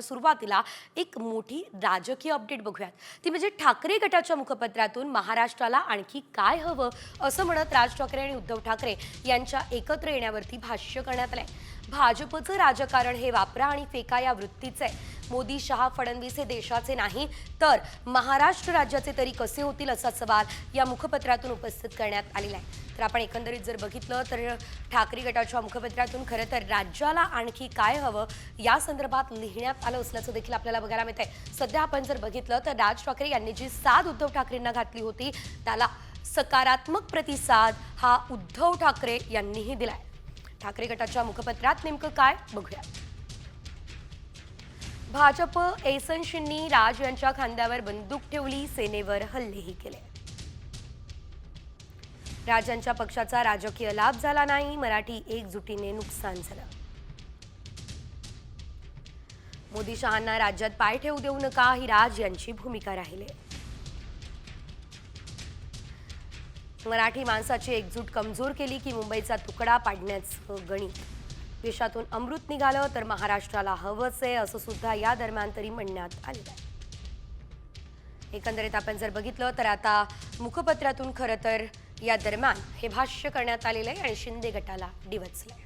सुरुवातीला एक मोठी राजकीय अपडेट बघूयात. ती म्हणजे ठाकरे गटाच्या मुखपत्रातून महाराष्ट्राला आणखी काय हवं असं म्हणत राज ठाकरे आणि उद्धव ठाकरे यांच्या एकत्र येण्यावरती भाष्य करण्यात आलंय. भाजपचं राजकारण हे वापरा आणि फेका या वृत्तीचं आहे. मोदी शहा फडणवीस हे देशाचे नाही तर महाराष्ट्र राज्याचे तरी कसे होतील असा सवाल या मुखपत्रातून उपस्थित करण्यात आलेला आहे. तर आपण एकंदरीत जर बघितलं तर ठाकरे गटाच्या मुखपत्रातून खरं तर राज्याला आणखी काय हवं या संदर्भात लिहिण्यात आलं असल्याचं देखील आपल्याला बघायला मिळत आहे सध्या आपण जर बघितलं तर राज ठाकरे यांनी जी साथ उद्धव ठाकरेंना घातली होती त्याला सकारात्मक प्रतिसाद हा उद्धव ठाकरे यांनीही दिलाय. ठाकरे गटाच्या मुखपत्रात नेमकं काय? बघूया. भाजप एसनशींनी राज यांच्या खांद्यावर बंदूक ठेवली सेनेवर हल्लेही केले. राजांच्या पक्षाचा राजकीय लाभ झाला नाही मराठी एकजुटीने नुकसान झालं. मोदी शहांना राज्यात पाय ठेवू देऊ नका ही राज यांची भूमिका राहिली. मराठी माणसाची एकजूट कमजोर केली की मुंबईचा तुकडा पाडण्याचं गणित. देशातून अमृत निघालं तर महाराष्ट्राला हवंच आहे असं सुद्धा या दरम्यान तरी म्हणण्यात आलेलं आहे. एकंदरीत आपण जर बघितलं तर आता मुखपत्रातून खरं तर या दरम्यान हे भाष्य करण्यात आलेलं आहे आणि शिंदे गटाला डिवचलंय.